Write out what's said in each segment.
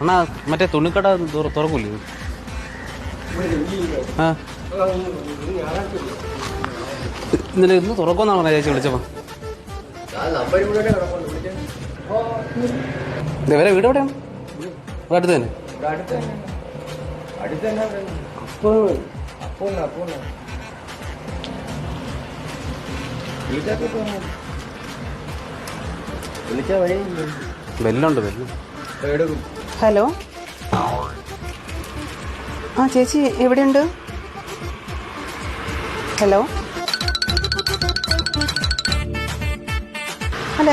അണ്ണാ മറ്റേ തുണിക്കട തുറ- തുറക്കൂലേ ആ. ഇന്നലെ ഇന്ന് തുറക്കുമെന്നാണ് പറഞ്ഞ ചേച്ചി വിളിച്ചപ്പോ? ഇവരെ വീട് എവിടെയാണ്? അടുത്ത് തന്നെ. ബെല്ലുണ്ട് ബെല്ല്. ഹലോ. ആ ചേച്ചി എവിടെയുണ്ട്? ഹലോ. അല്ല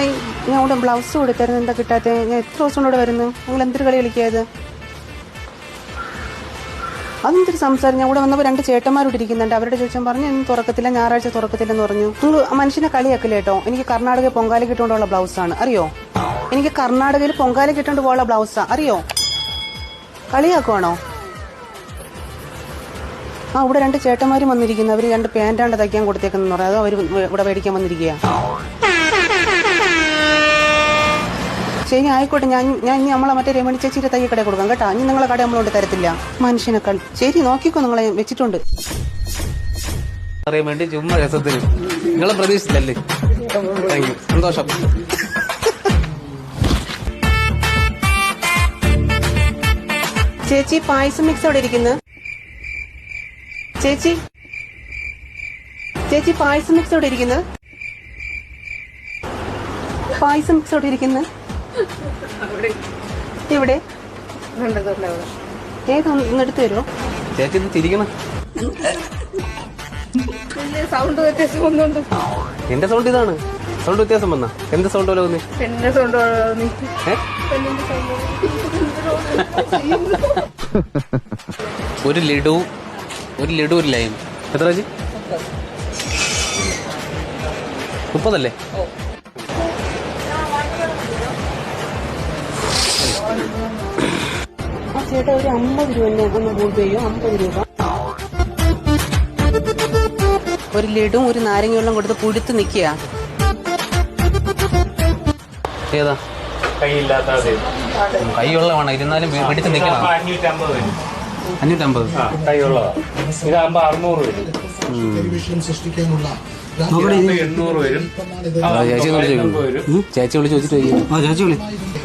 ഞാൻ ഇവിടെ ബ്ലൗസ് കൊടുത്തായിരുന്നു എന്താ കിട്ടാത്തത് ഞാൻ എത്ര ദിവസം കൊണ്ട് വരുന്നു? നിങ്ങൾ എന്തൊരു കളി കളിക്കാത് അതെന്തൊരു സംസാരം? ഞാൻ ഇവിടെ വന്നപ്പോൾ രണ്ട് ചേട്ടന്മാരോട് ഇരിക്കുന്നുണ്ട്. അവരുടെ ചോദിച്ചാൽ പറഞ്ഞു ഇന്ന് തുറക്കത്തില്ല ഞായറാഴ്ച തുറക്കത്തില്ലെന്ന് പറഞ്ഞു. നിങ്ങൾ മനുഷ്യനെ കളിയാക്കില്ല കേട്ടോ എനിക്ക് കർണാടകയിൽ പൊങ്കാല കിട്ടുകൊണ്ടുള്ള ബ്ലൗസാണ് അറിയോ? എനിക്ക് കർണാടകയിൽ പൊങ്കാല കിട്ടുകൊണ്ട് പോകാനുള്ള ബ്ലൗസാണ് അറിയോ? കളിയാക്കുവാണോ? ആ ഇവിടെ രണ്ട് ചേട്ടന്മാരും വന്നിരിക്കുന്നു. അവർ രണ്ട് പാന്റാണ്ട് തയ്ക്കാൻ കൊടുത്തേക്കെന്ന് പറയാം അതോ അവർ ഇവിടെ മേടിക്കാൻ വന്നിരിക്കുക ശരി ആയിക്കോട്ടെ ഞാൻ ഞാൻ ഇനി നമ്മളെ മറ്റേ രമണി ചേച്ചിയുടെ തയ്യ കടയിൽ കൊടുക്കാം കേട്ടോ. ഇനി നിങ്ങളെ കട നമ്മളോട് തരത്തില്ല. മനുഷ്യനെ കളി ശരി നോക്കിക്കോ നിങ്ങളെ വെച്ചിട്ടുണ്ട്. അറിയാൻ വേണ്ടി ചുമ്മാ രസത്തിൽ. നിങ്ങളെ പ്രതീക്ഷിച്ചല്ലേ താങ്ക് യു സന്തോഷം. ചേച്ചി പായസം മിക്സ് അവിടെ ഇരിക്കുന്നു? ചേച്ചി ചേച്ചി പായസം മിക്സ് അവിടെ ഇരിക്കുന്നു? പായസം മിക്സ് അവിടെ ഇരിക്കുന്നു? ഇവിടെ ഏതാ ഒന്ന് എടുത്തു തരുമോ ചേച്ചി തിരിക്കണം സൗണ്ട് വ്യത്യാസം ഒന്നുണ്ട് എന്റെ സൗണ്ട് ഇതാണ്. സൗണ്ട് വ്യത്യാസം വന്ന. എന്ത് സൗണ്ട് പോലെ തോന്നി എന്റെ സൗണ്ട്? ഒരു ലഡു ഒരു ലഡു ഒരു ലൈം. എത്ര ചേച്ചി മുപ്പതല്ലേ? ചേട്ടാ ഒരു അമ്പത് രൂപ തന്നെ ഒന്ന് ഗൂഗിൾ പേ ചെയ്യും? അമ്പത് രൂപ. ഒരു ലഡുവും ഒരു നാരങ്ങ വെള്ളം കൊടുത്ത് പുഴുത്ത് നിൽക്കുക ഏതാ? കൈയില്ലാത്ത കൈയുള്ളതാണ്. ഇരുന്നാലും പിടിച്ച് നിൽക്കണം അഞ്ഞൂറ്റമ്പത് വരും. അഞ്ഞൂറ്റമ്പത്? ആ കൈയുള്ളതാ. ഇതാകുമ്പോ അറുന്നൂറ് വരും. സൃഷ്ടിക്കാനുള്ള എണ്ണൂറ് വരും. ആ, ചേച്ചി വിളിച്ച് ചേച്ചി വിളിച്ച്. ആ ചേച്ചി വിളി.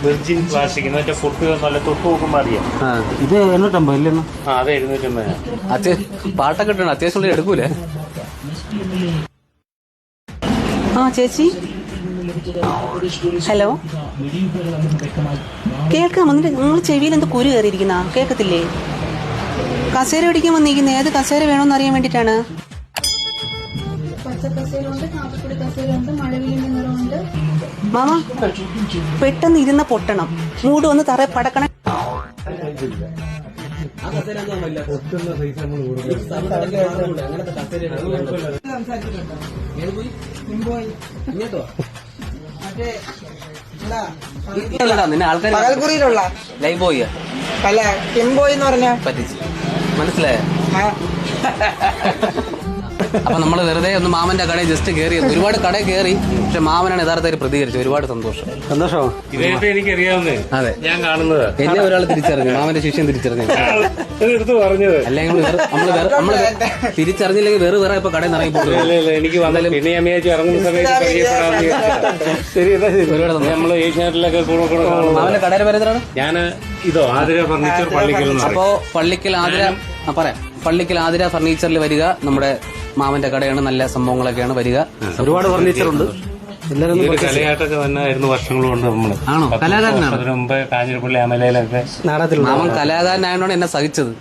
വെർജിൻ പ്ലാസ്റ്റിക് എന്ന് വെച്ചാൽ പൊട്ട് നല്ല തൊട്ട് നോക്കുമ്പോ അറിയാം. ആ ഇത് എണ്ണൂറ്റമ്പത് അല്ലേ ആ അത് എഴുന്നൂറ്റമ്പത്. അത്യ പാട്ടൊക്കെ ഇട്ടാണ് അത്യാവശ്യം എടുക്കൂലേ? ആ ചേച്ചി. ഹലോ. കേൾക്കാം. എന്നിട്ട് നിങ്ങൾ ചെവിയിൽ എന്ത് കുരു കയറിയിരിക്കുന്ന? കേൾക്കത്തില്ലേ? കസേര പിടിക്കാൻ വന്നിരിക്കുന്നത് ഏത് കസേര വേണമെന്ന് അറിയാൻ വേണ്ടിയിട്ടാണ്? മാമ പെട്ടെന്ന് ഇരുന്ന പൊട്ടണം. മൂട് വന്ന് തറ പടക്കണം പകൽക്കുറിയിലുള്ള ലൈവ് ബോയ് അല്ല കിംബോയ് എന്ന് പറഞ്ഞ? പറ്റിച്ച്. മനസ്സിലായോ? അപ്പൊ നമ്മൾ വെറുതെ ഒന്ന് മാമന്റെ കടയിൽ ജസ്റ്റ് കയറി ഒരുപാട് കടയിൽ കയറി പക്ഷെ മാമനാണ് യഥാർത്ഥത്തിൽ പ്രതികരിച്ചത്. ഒരുപാട് സന്തോഷം. സന്തോഷമോ എനിക്കറിയാവുന്നേ. അതെ. ഞാൻ കാണുന്നത്. എന്നെ ഒരാൾ തിരിച്ചറിഞ്ഞു. മാമന്റെ ശിഷ്യം തിരിച്ചറിഞ്ഞു. എടുത്ത് പറഞ്ഞത്. അല്ലെങ്കിൽ നമ്മൾ നമ്മൾ തിരിച്ചറിഞ്ഞില്ലെങ്കിൽ വേറെ വേറെ ഇപ്പൊ കടയിൽ ഇറങ്ങി പോകും എനിക്ക് വന്നാലും പിന്നെ ഞാൻ ഇറങ്ങുന്ന സമയത്ത് ശരി ഒരുപാട് സന്തോഷം. നമ്മൾ ഏഷ്യാനെറ്റിലൊക്കെ മാമന്റെ കടയിൽ ഞാൻ ഇതോ ആതിര ഫർണിച്ചർ പള്ളിക്കൽ അപ്പോ പള്ളിക്കൽ ആതിര പറയാം. പള്ളിക്കൽ ആതിര ഫർണിച്ചറിൽ വരിക നമ്മുടെ മാമന്റെ കടയാണ് നല്ല സംഭവങ്ങളൊക്കെയാണ് വരിക. ഒരുപാട് ഫർണിച്ചർ ഉണ്ട്. വർഷങ്ങൾ കൊണ്ട് നമ്മൾ. ആണോ? കലാകാരനാണ്? മുമ്പ് കാഞ്ഞിരപ്പള്ളി അമലയിലൊക്കെ മാമൻ കലാകാരനായതുകൊണ്ട് എന്നെ സഹിച്ചത്.